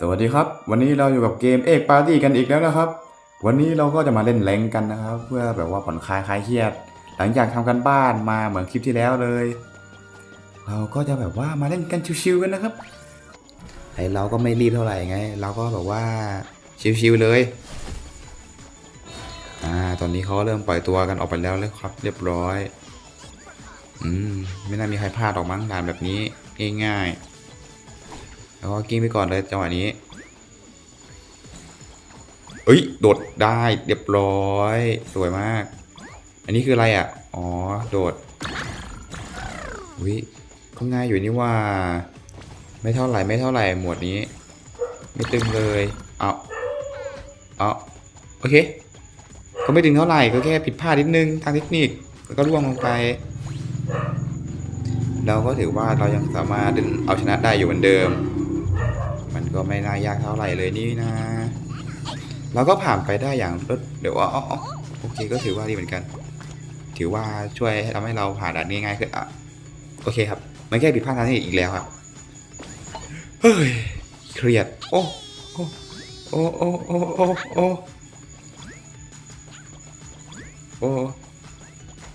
สวัสดีครับ วันนี้เราอยู่กับเกมเอกปาร์ตี้กันอีกแล้วนะครับ วันนี้เราก็จะมาเล่นแรงกันนะครับ เพื่อแบบว่าผ่อนคลายคลายเครียด หลังจากทำกันบ้านมาเหมือนคลิปที่แล้วเลย เราก็จะแบบว่ามาเล่นกันชิวๆกันนะครับไอเราก็ไม่รีบเท่าไหร่ไง เราก็แบบว่าชิวๆเลยอ่าตอนนี้เขาเริ่มปล่อยตัวกันออกไปแล้วเลยครับ เรียบร้อยอืมไม่น่ามีใครพลาดออกมั้งด่านแบบนี้ง่ายๆ แล้วก็กิ้งไปก่อนเลยจังหวะนี้ เอ้ย โดดได้เรียบร้อย สวยมาก อันนี้คืออะไรอะ อ๋อ โดดวิก็ง่ายอยู่นี่ว่า ไม่เท่าไหร่ไม่เท่าไหร่หมวดนี้ ไม่ตึงเลย เอาเอาโอเค ก็ไม่ตึงเท่าไหร่ก็แค่ผิดพลาดนิดนึงทางเทคนิคแล้วก็ร่วงลงไปเราก็ถือว่าเรายังสามารถดึงเอาชนะได้อยู่เหมือนเดิม ก็ไม่น่ายากเท่าไหร่เลยนี่นะเราก็ผ่านไปได้อย่างรวดเดี๋ยวว่าโอเคก็ถือว่าดีเหมือนกัน ถือว่าช่วยทำให้เราผ่านด่านง่ายขึ้นอะโอเคครับมันแค่ผิดพลาดทางเทคนิคอีกแล้วครับเฮ้ยเครียดโอ้โอ้โอ้โอ้โอ้โอ้โอ้โอ้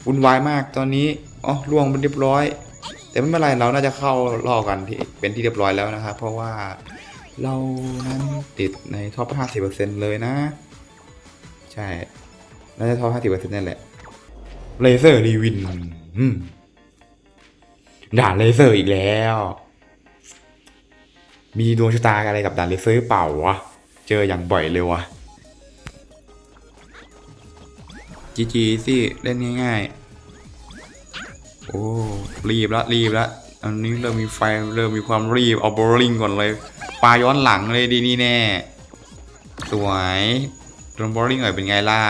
วุ่นวายมากตอนนี้อ๋อล่วงเป็นเรียบร้อย แต่ไม่เป็นไรเราน่าจะเข้ารอกันที่เป็นที่เรียบร้อยแล้วนะครับเพราะว่า เรานั้นติดในท็อป 50%เลยนะ ใช่น่าจะท็อป 50%นั่นแหละเลเซอร์รีวินด่านเลเซอร์อีกแล้ว มีดวงชะตาอะไรกับด่านเลเซอร์เปล่าวะ เจออย่างบ่อยเลยวะจีจีสิเล่นง่ายๆ โอ้ รีบละรีบละอันนี้เริ่มมีไฟเริ่มมีความรีบ เอาโบลิ่งก่อนเลย ปลาย้อนหลังเลยดีนี่แน่ สวยโดนโบลิ่งหน่อยเป็นไงล่ะ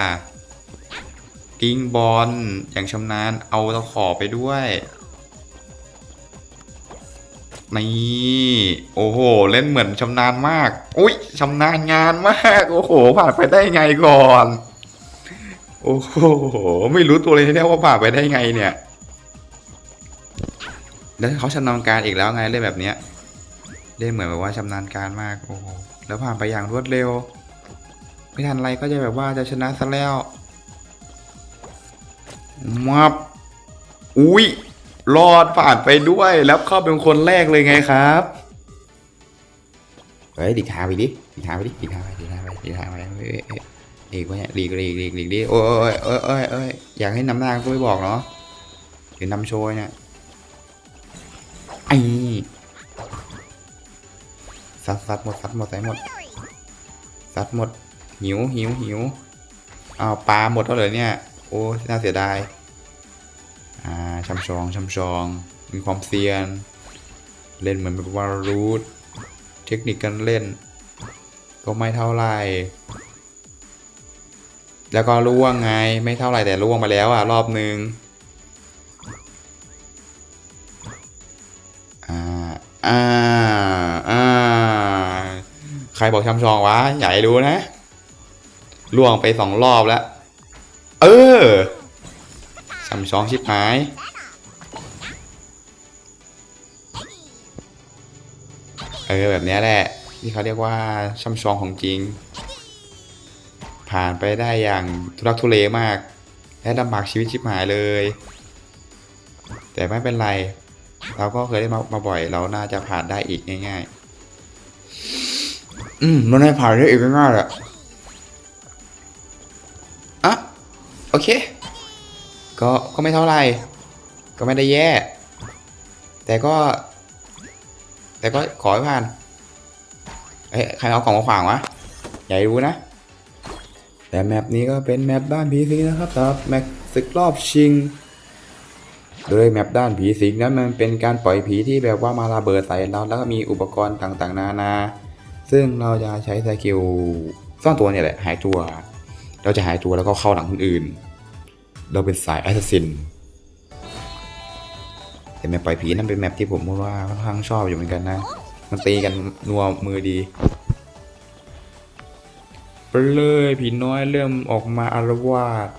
กิ้งบอลอย่างชำนาญเอาตะขอไปด้วยนี่โอ้โห เล่นเหมือนชำนาญมาก อุ้ยชำนาญงานมาก โอ้โห ผ่านไปได้ไงก่อน โอ้โห ไม่รู้ตัวเลยเนี่ยว่าผ่านไปได้ไงเนี่ย แล้วเขาชำนาญการอีกแล้วไงเล่นแบบเนี้ย เล่นเหมือนแบบว่าชำนาญการมากโอ้โหแล้วผ่านไปอย่างรวดเร็ว ไม่ทันไรก็จะแบบว่าจะชนะซะแล้วมับอุ้ยรอดผ่านไปด้วย แล้วเข้าเป็นคนแรกเลยไงครับเฮ้ยดิทาไปดิดิทาไปดิดิทาไปดิทาไปดิทาไปเอ้ยเอ้ยเอ้ยว่าเนี่ยลีกลีกลีกลีกดิโอ้ยโอ้ยโอ้ยโอ้ยอยากให้นำหน้าก็ไม่บอกเนาะเดี๋ยวนำโชยเนี่ยไอ้ ซัดซัดหมดซัดหมดใส่หมดซัดหมดหิวหิวหิวอ้าวปลาหมดแล้วเหรอเนี่ย โอ้น่าเสียดายอ่าชำชองชำชองมีความเซียน เล่นเหมือนแบบว่ารู้เทคนิคการเล่น ก็ไม่เท่าไหร่แล้วก็ล่วงไงไม่เท่าไหร่แต่ล่วงมาแล้วอะรอบนึง รบอกชำชองวะอย่าให้รู้นะล่วงไปสองรอบแล้ว เออช่ำชองชิบหาย เออแบบนี้แหละ ที่เขาเรียกว่าช่ำชองของจริง ผ่านไปได้อย่างทุรักทุเลมาก และลำบากชีวิตชิบหายเลย แต่ไม่เป็นไร เราก็เคยได้มามาบ่อยเราน่าจะผ่านได้อีกง่าย ๆ อืมมันได้ผ่านได้อีกง่ายๆแหละอะโอเค ก็ก็ไม่เท่าไหร่ ก็ไม่ได้แย่ แต่ก็ แต่ก็ขอให้ผ่านเอ้ยใครเอากล่องมาขวางวะอย่าให้รู้นะ แต่แมปนี้ก็เป็นแมปด้านผีสิงนะครับสำหรับแมปศึกรอบชิง โดยแมปด้านผีสิงนั้นมันเป็นการปล่อยผีที่แบบว่ามาระเบิดใส่เราแล้วก็มีอุปกรณ์ต่างๆ นานา ซึ่งเราจะใช้สกิลซ่อนตัวเนี่ยแหละหายตัว เราจะหายตัวแล้วก็เข้าหลังคนอื่น เราเป็นสายแอสซัสซินแต่แมปปล่อยผีนั่นเป็นแมปที่ผมว่าค่อนข้างชอบอยู่เหมือนกันนะ มันตีกันนัวมือดีไปเลยผีน้อยเริ่มออกมาอารวาส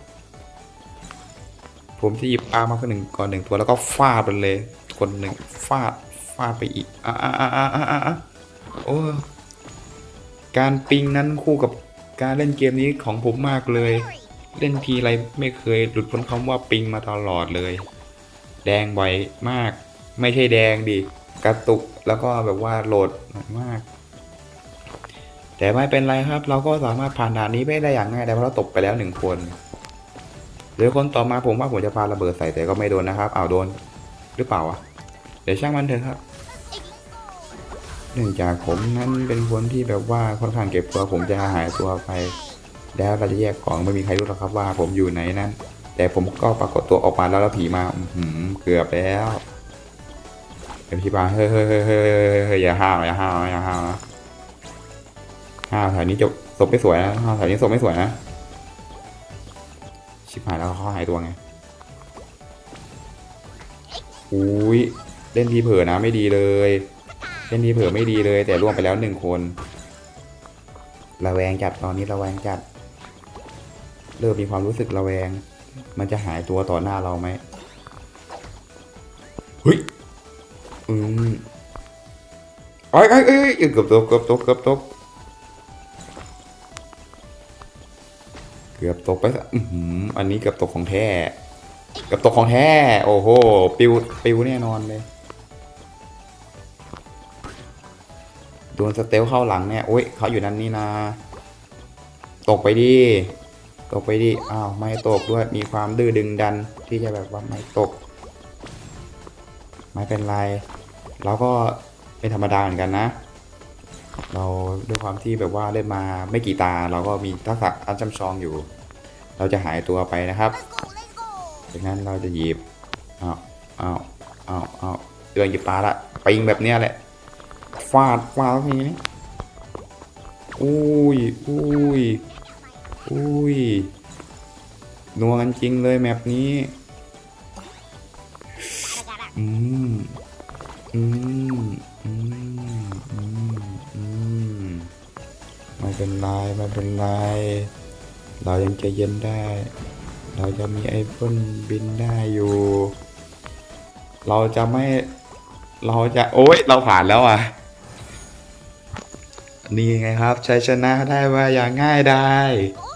ผมจะหยิบอาร์มาคนหนึ่งก่อนหนึ่งตัวแล้วก็ฟาดไปเลย คนหนึ่งฟาดฟาดไปอีกอะอะอะอะอะอะโอ้ การปิงนั้นคู่กับการเล่นเกมนี้ของผมมากเลย เล่นทีไรไม่เคยหลุดพ้นคำว่าปิงมาตลอดเลย แดงบ่อยมาก ไม่ใช่แดงดิกระตุกแล้วก็แบบว่าโหลดมาก แต่ไม่เป็นไรครับ เราก็สามารถผ่านด่านนี้ไปได้อย่างง่ายได้เพราะเราตกไปแล้วหนึ่งคนเดี๋ยวคนต่อมาผมว่าผมจะพาระเบิดใส่แต่ก็ไม่โดนนะครับอ้าวโดนหรือเปล่าวะเดี๋ยวช่างมันเถอะครับ เนื่องจากผมนั้นเป็นคนที่แบบว่าค่อนข้างเก็บตัวผมจะหายตัวไป แล้วเราจะแยกของไม่มีใครรู้หรอกครับว่าผมอยู่ไหนนั้น แต่ผมก็ปรากฏตัวออกมาแล้วแล้วผีมาอื้อหือเกือบแล้วเป็นผีมาเฮ้ยเฮ้ยเฮ้ยเฮ้ยเฮ้ยเฮ้ยอย่าห้าวอย่าห้าวอย่าห้าวนะห้าวแถวนี้จบศพไม่สวยนะห้าวแถวนี้ศพไม่สวยนะชิบหายแล้วเขาหายตัวไงอุ้ยเล่นทีเผลอนะไม่ดีเลย เล่นทีเผลอไม่ดีเลย แต่ร่วงไปแล้วหนึ่งคนระแวงจัดตอนนี้ระแวงจัด เริ่มมีความรู้สึกระแวง มันจะหายตัวต่อหน้าเราไหมเฮ้ยอืมเอ้ยเอ้ยเอ้เกือบตกเกือบตกเกือบตกเกือบตกไปอื้อหืออันนี้เกือบตกของแท้เกือบตกของแท้โอ้โหปิวปิวแน่นอนเลย โดนสเตลเข้าหลังเนี่ยโอ้ยเขาอยู่นั่นนี่นาตกไปดิตกไปดิอ้าวไม่ตกด้วยมีความดื้อดึงดันที่จะแบบว่าไม่ตก ไม่เป็นไรเราก็เป็นธรรมดาเหมือนกันนะ เราด้วยความที่แบบว่าเล่นมาไม่กี่ตา เราก็มีทักษะอันจำชองอยู่ เราจะหายตัวไปนะครับจากนั้นเราจะหยิบอ้าวอ้าวอ้าวอ้าวเดือนหยิบปลาละปิงแบบเนี้ยแหละ ฟาดฟาดตรงนี้อุ้ยอุ้ยอุ้ยนัวกันจริงเลยแมปนี้ อืม อืม อืม อืม อืม ไม่เป็นไร ไม่เป็นไร เรายังใจเย็นได้ เราจะมีไอพ่นบินได้อยู่ เราจะไม่ เราจะ โอ๊ยเราผ่านแล้วอะ นี่ไงครับชัยชนะได้มาอย่างง่ายได้โอ้